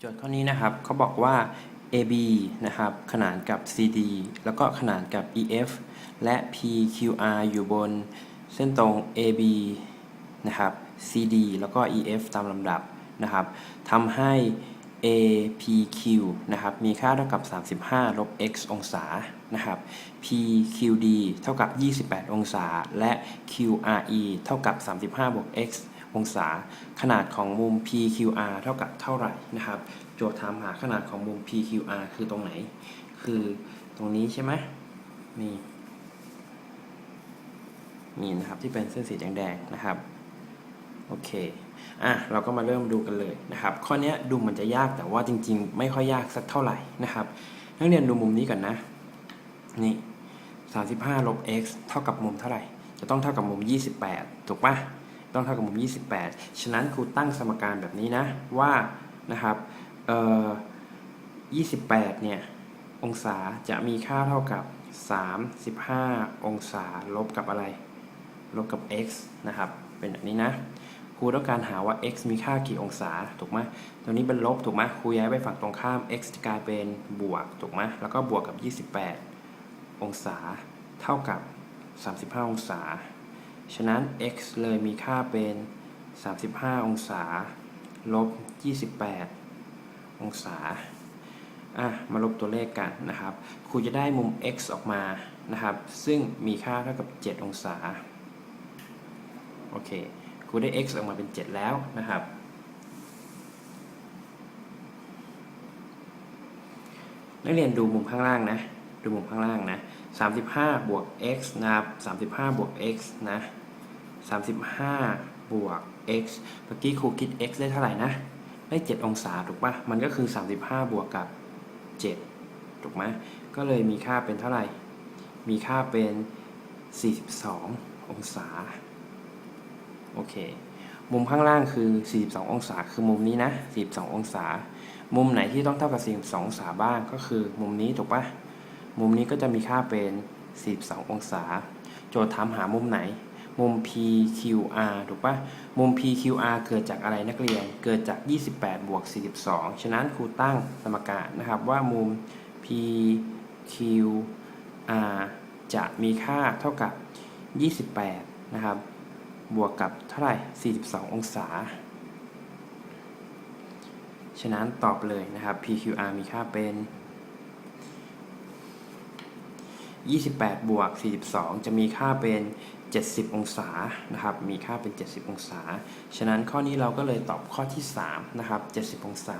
โจทย์ข้อนี้นะครับเขาบอกว่า AB นะครับขนานกับ CD แล้วก็ขนานกับ EF และ PQR อยู่บนเส้นตรง AB นะครับ CD แล้วก็ EF ตามลำดับนะครับทำให้ APQ นะครับมีค่าเท่ากับ 35 ลบ x องศานะครับ PQD เท่ากับ 28 องศา และ QRE เท่ากับ 35 บวก x องศา ขนาดของมุม PQR เท่ากับเท่าไหร่นะครับ โจทย์ถามหาขนาดของมุม PQR คือตรงไหน คือตรงนี้ใช่ไหมนี่นี่นะครับที่เป็นเส้นสีแดงๆนะครับโอเค อะ เราก็มาเริ่มดูกันเลยนะครับ ข้อนี้ดูมันจะยากแต่ว่าจริง ๆ ไม่ค่อยยากสักเท่าไหร่นะครับ นักเรียนดูมุมนี้ก่อนนะ นี่ 35ลบ x เท่ากับมุมเท่าไหร่ จะต้องเท่ากับมุม 28 ถูกปะ ต้องเท่ากับมุม 28 ฉะนั้นครูตั้งสมการแบบนี้นะว่านะครับเอ่อ28 เนี่ย องศาจะมีค่าเท่ากับ 35 องศาลบกับอะไร ลบกับ x นะครับ เป็นแบบนี้นะครูต้องการหาว่า x มีค่ากี่องศา ถูกไหมตัวนี้เป็นลบ ถูกไหมครูย้ายไปฝั่งตรงข้าม x จะกลายเป็นบวก ถูกไหมแล้วก็บวกกับ 28 องศา เท่ากับ 35 องศา ฉะนั้น x เลยมีค่าเป็น 35 องศา ลบ 28 องศา อะ มาลบตัวเลขกันนะครับ ครูจะได้มุม x ออกมา นะครับ ซึ่งมีค่าเท่ากับ 7 องศา โอเค ครูได้ x ออกมาเป็น 7 แล้วนะครับ นักเรียนดูมุมข้างล่างนะ ดูมุมข้างล่างนะ35 บวก x นะครับ35 บวก x นะ35 บวก x เมื่อกี้ครูคิด x ได้เท่าไหร่นะ ได้ 7 องศาถูกปะมันก็คือ 35 บวกกับ 7 ถูกไหมก็เลยมีค่าเป็นเท่าไหร่ มีค่าเป็น 42 องศา โอเค มุมข้างล่างคือ 42 องศา คือมุมนี้นะ 42 องศา มุมไหนที่ต้องเท่ากับ 42 องศาบ้าง ก็คือมุมนี้ถูกปะ มุมนี้ก็จะมีค่าเป็น 42 องศา โจทย์ถามหามุมไหน มุม PQR ถูกปะมุม PQR เกิดจากอะไรนักเรียน เกิดจาก 28 บวก 42 ฉะนั้นครูตั้งสมการนะครับว่ามุม PQR จะมีค่าเท่ากับ 28 นะครับ บวกกับเท่าไหร่ 42 องศา ฉะนั้นตอบเลยนะครับ PQR มีค่าเป็น 28 บวก 42 จะมีค่าเป็น 70 องศานะครับ มีค่าเป็น 70 องศา ฉะนั้นข้อนี้เราก็เลยตอบข้อที่ 3 นะครับ 70 องศา